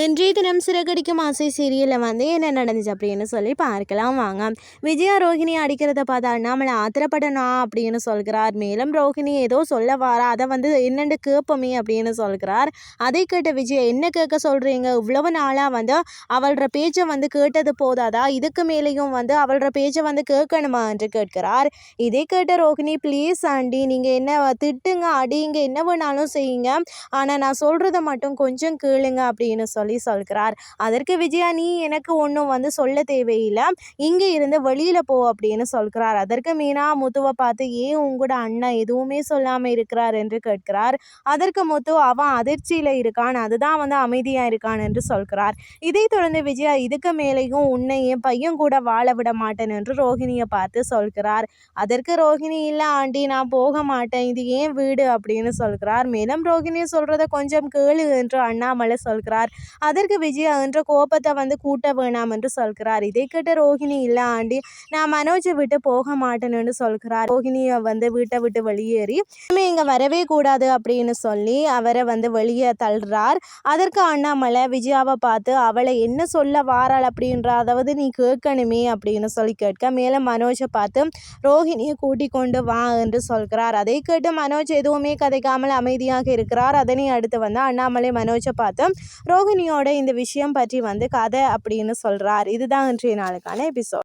இன்றைய தினம் சிறகடிக்கும் ஆசை சீரியலில் வந்து என்ன நடந்துச்சு அப்படின்னு சொல்லி பார்க்கலாம். வாங்க. விஜயா ரோஹிணி அடிக்கிறத பார்த்தா அண்ணாமலை ஆத்திரப்படணும் அப்படின்னு சொல்கிறார். மேலும் ரோஹிணி ஏதோ சொல்ல வாரா. அதை வந்து என்னென்று கேட்போமே அப்படின்னு சொல்கிறார். அதை கேட்ட விஜய் என்ன கேட்க சொல்கிறீங்க இவ்வளவு நாளாக வந்து அவளோட பேச்சை வந்து கேட்டது போதாதா? இதுக்கு மேலேயும் வந்து அவளோட பேச்சை வந்து கேட்கணுமா? என்று கேட்கிறார். இதை கேட்ட ரோஹிணி ப்ளீஸ் ஆண்டி நீங்கள் என்ன திட்டுங்க அடிங்க என்ன வேணாலும் செய்யுங்க. ஆனால் நான் சொல்கிறத மட்டும் கொஞ்சம் கேளுங்க அப்படின்னு சொல்லி சொல்லி சொல்கிறார். அதற்கு விஜயா நீ எனக்கு ஒன்றும் வந்து சொல்ல தேவையில்லை. இங்கே இருந்து வெளியில் போ அப்படின்னு சொல்கிறார். அதற்கு மீனா முத்துவை பார்த்து ஏன் உங்களோட அண்ணன் எதுவுமே சொல்லாமல் இருக்கிறார்? என்று கேட்கிறார். அதற்கு முத்து அவன் அதிர்ச்சியில் இருக்கான். அதுதான் வந்து அமைதியாக இருக்கான் என்று சொல்கிறார். இதை தொடர்ந்து விஜயா இதுக்கு மேலேயும் உன்னை என் பையன் கூட வாழ விட மாட்டேன் என்று ரோஹிணியை பார்த்து சொல்கிறார். அதற்கு ரோஹிணி இல்லை ஆண்டி நான் போக மாட்டேன். இது ஏன் வீடு? அப்படின்னு சொல்கிறார். மேலும் ரோஹிணி சொல்கிறத கொஞ்சம் கேளு என்று அண்ணாமலை சொல்கிறார். அதற்கு விஜய் என்ற கோபத்தை வந்து கூட்ட வேணாம் என்று சொல்கிறார். இதை கேட்ட ரோஹிணி இல்லை ஆண்டி நான் மனோஜை விட்டு போக மாட்டேன்னு சொல்கிறார். ரோஹிணியை வந்து வீட்டை விட்டு வெளியேறி இனிமே இங்கே வரவே கூடாது அப்படின்னு சொல்லி அவரை வந்து வெளியே தள்ளுறார். அதற்கு அண்ணாமலை விஜயாவை பார்த்து அவளை என்ன சொல்ல வாராள் அப்படின்ற அதாவது நீ கேட்கணுமே அப்படின்னு சொல்லி கேட்க மேலே மனோஜை பார்த்து ரோஹிணியை கூட்டிக் கொண்டு வா என்று சொல்கிறார். அதை கேட்டு மனோஜ் எதுவுமே கதைக்காமல் அமைதியாக இருக்கிறார். அதனை அடுத்து வந்து அண்ணாமலை மனோஜை பார்த்து ரோஹிணியோட இந்த விஷயம் பற்றி வந்து கதை அப்படின்னு சொல்கிறார் இதுதான் இன்றைய நாளுக்கான எபிசோட்.